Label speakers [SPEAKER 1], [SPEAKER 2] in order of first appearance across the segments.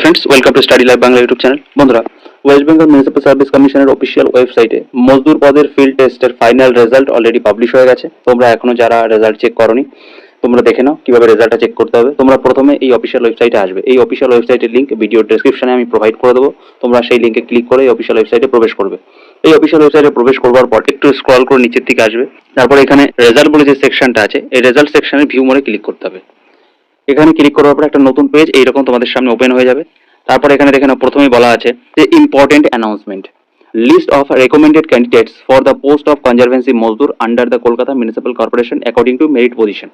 [SPEAKER 1] Friends welcome to study live Bangla YouTube channel বন্ধুরা West Bengal municipal service কমিশনের official ওয়েবসাইটে মজদুর পদের ফিল্ড টেস্টের ফাইনাল রেজাল্ট অলরেডি পাবলিশ হয়ে গেছে। তোমরা এখনও যারা রেজাল্ট চেক করনি, তোমরা দেখে নাও কীভাবে রেজাল্টটা চেক করতে হবে। তোমরা প্রথমে এই অফিসিয়াল ওয়েবসাইটে আসবে। এই অফিসিয়াল ওয়েবসাইটের লিঙ্ক ভিডিও ডেসক্রিপশনে আমি প্রোভাইড করে দেবো। তোমরা সেই লিঙ্কে ক্লিক করে এই অফিসিয়াল ওয়েবসাইটে প্রবেশ করবে। এই অফিসিয়াল ওয়েবসাইটে প্রবেশ করবার পর একটু স্ক্রল করে নিচের দিকে আসবে। তারপর এখানে রেজাল্ট বলে যে সেকশনটা আছে, এই রেজাল্ট সেকশনে ভিউ মোড়ে ক্লিক করতে হবে। এখানে ক্লিক করার পর একটা নতুন পেজ এইরকম তোমাদের সামনে ওপেন হয়ে যাবে। তারপর এখানে দেখে প্রথমেই বলা আছে যে important announcement list of recommended candidates for the post of conservancy mazdoor under the Kolkata municipal corporation according to merit position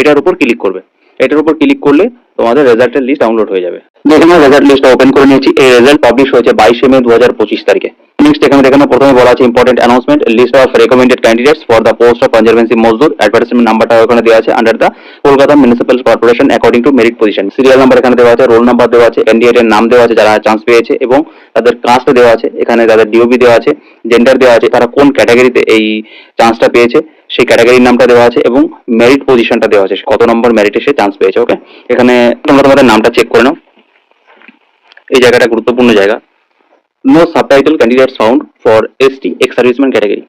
[SPEAKER 1] এটার উপর ক্লিক করবে। এটার উপর ক্লিক করলে তোমাদের রেজাল্টের লিস্ট ডাউনলোড হয়ে যাবে। দেখে রেজাল্ট লিস্ট ওপেন করে নিয়েছি। এই রেজাল্ট পাবলিশ হয়েছে বাইশে মে দু হাজার পঁচিশ তারিখে। নেক্সট এখানে প্রথমে বলা আছে important announcement list of recommended candidates for the post of conservancy mazdoor. Advertisement নাম্বারটা ওখানে দেওয়া আছে under the Kolkata municipal corporation according to merit position serial number এখানে দেওয়া আছে রোল নাম্বার দেওয়া আছে ক্যান্ডিডেটের নাম দেওয়া আছে, যারা চান্স পেয়েছে এবং তাদের কাস্ট দেওয়া আছে। এখানে তাদের ডিওবি দেওয়া আছে জেন্ডার দেওয়া আছে, তারা কোন ক্যাটাগরিতে এই চান্সটা পেয়েছে, সেই ক্যাটাগরির নামটা দেওয়া আছে এবং মেরিট পজিশনটা দেওয়া আছে। কত নম্বর মেরিটে সে চান্স পেয়েছে ওকে এখানে তোমরা তোমাদের নামটা চেক করে নাও। এই জায়গাটা গুরুত্বপূর্ণ জায়গা। Subtitle candidates found for ST ex serviceman category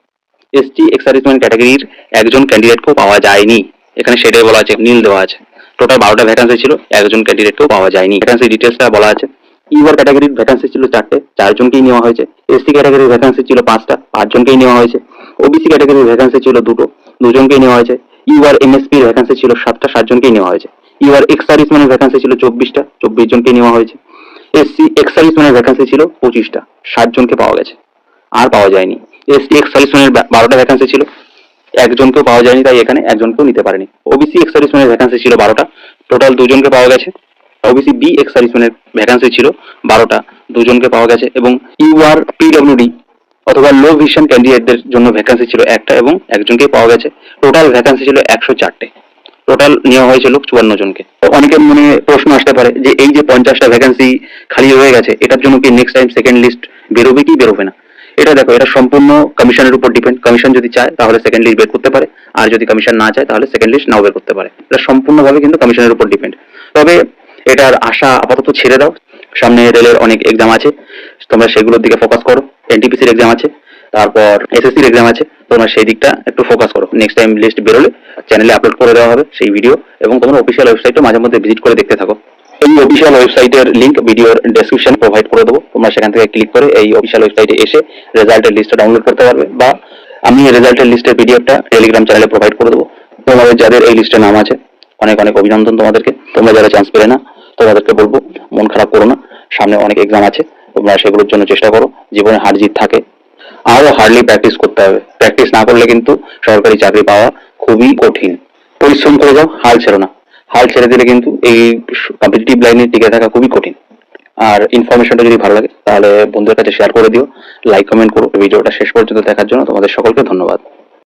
[SPEAKER 1] ST ex serviceman ক্যাটাগরির একজন ক্যান্ডিডেটকেও পাওয়া যায়নি। এখানে সেটাই বলা আছে, নীল দেওয়া আছে। টোটাল বারোটা ভ্যাকান্সি ছিল, একজন ক্যান্ডিডেটকেও পাওয়া যায়নি। ভ্যাকান্সি ডিটেলসটা বলা আছে। ইউআর ক্যাটাগরির ভ্যাকান্সি ছিল চারটে, চারজনকেই নেওয়া হয়েছে। এসসি ক্যাটাগরির ভ্যাকান্সি ছিল পাঁচটা, পাঁচজনকেই নেওয়া হয়েছে। ওবিসি ক্যাটাগরির ভ্যাকান্সি ছিল দুটো, দুজনকেই নেওয়া হয়েছে। ইউআর এমএসপির ভ্যাকান্সি ছিল সাতটা, সাতজনকেই নেওয়া হয়েছে। ইউআর এক্স সার্ভিসম্যানের ভ্যাকান্সি ছিল চব্বিশটা চব্বিশ জনকেই নেওয়া হয়েছে। এসসি এক্স সার্ভিসম্যানের ভ্যাকান্সি ছিল পঁচিশটা, ষাট জনকে পাওয়া গেছে। আর পাওয়া যায়নি। এসটি এক্স সার্ভিসম্যানের বারোটা ভ্যাকান্সি ছিল। একজনকেও পাওয়া যায়নি, তাই এখানে একজনকেও নিতে পারেনি। ওবিসি এক্স সার্ভিসম্যানের ভ্যাকান্সি ছিল বারোটা টোটাল দুজনকে পাওয়া গেছে। ওবিসি বি এক্স সার্ভিসম্যানের ভ্যাকান্সি ছিল বারোটা, দুজনকে পাওয়া গেছে এবং ইউআর পিডব্লিউডি অথবা লো ভিশন ক্যান্ডিডেটদের জন্য ভ্যাকান্সি ছিল একটা এবং একজনকেই পাওয়া গেছে। টোটাল ভ্যাকান্সি ছিল একশো চারটে। টোটাল নেওয়া হয়েছিল চুয়ান্ন জনকে। অনেকের মনে প্রশ্ন আসতে পারে যে এই যে পঞ্চাশটা ভ্যাকান্সি খালি হয়ে গেছে, এটার জন্য কি নেক্সট টাইম সেকেন্ড লিস্ট বেরোবে কি বেরোবে না? এটা দেখো, এটা সম্পূর্ণ কমিশনের উপর ডিপেন্ড কমিশন যদি চায়, তাহলে সেকেন্ড লিস্ট বের করতে পারে। আর যদি কমিশন না চায়, তাহলে সেকেন্ড লিস্ট নাও বের করতে পারে। এটা সম্পূর্ণভাবে কিন্তু কমিশনের উপর ডিপেন্ড তবে এটার আশা আপাতত ছেড়ে দাও। সামনে রেলের অনেক এক্সাম আছে। তোমরা সেগুলোর দিকে ফোকাস করো। এনটিপিসির এক্সাম আছে। তারপর এসএসসির এক্সাম আছে তোমরা সেই দিকটা একটু ফোকাস করো। নেক্সট টাইম লিস্ট বেরোলে চ্যানেলে আপলোড করে দেওয়া হবে সেই ভিডিও এবং তোমরা অফিসিয়াল ওয়েবসাইটে মাঝে মধ্যে ভিজিট করে দেখতে থাকো। এই অফিসিয়াল ওয়েবসাইটের লিঙ্ক ভিডিওর ডেসক্রিপশন প্রোভাইড করে দেবো। তোমরা সেখান থেকে ক্লিক করে এই অফিসিয়াল ওয়েবসাইটে এসে রেজাল্টের লিস্টটা ডাউনলোড করতে পারবে বা আমি রেজাল্টের লিস্টের পিডিএফটা টেলিগ্রাম চ্যানেলে প্রোভাইড করে দেবো। তোমাদের যাদের এই লিস্টে নাম আছে, অনেক অনেক অভিনন্দন তোমাদেরকে। তোমরা যারা চান্স পেলে না, তোমাদেরকে বলব, মন খারাপ করো না। সামনে অনেক এক্সাম আছে, তোমরা সেগুলোর জন্য চেষ্টা করো। জীবনে হার জিত থাকে। আরও হার্ডলি প্র্যাকটিস করতে হবে। প্র্যাকটিস না করলে কিন্তু সরকারি চাকরি পাওয়া খুবই কঠিন। পরিশ্রম করে যাও, হাল ছেড়ো না। হাল ছেড়ে দিলে কিন্তু এই কম্পিটিটিভ লাইনে টিকে থাকা খুবই কঠিন। আর ইনফরমেশনটা যদি ভালো লাগে, তাহলে বন্ধুদের কাছে শেয়ার করে দিও লাইক কমেন্ট করো। ভিডিওটা শেষ পর্যন্ত দেখার জন্য তোমাদের সকলকে ধন্যবাদ।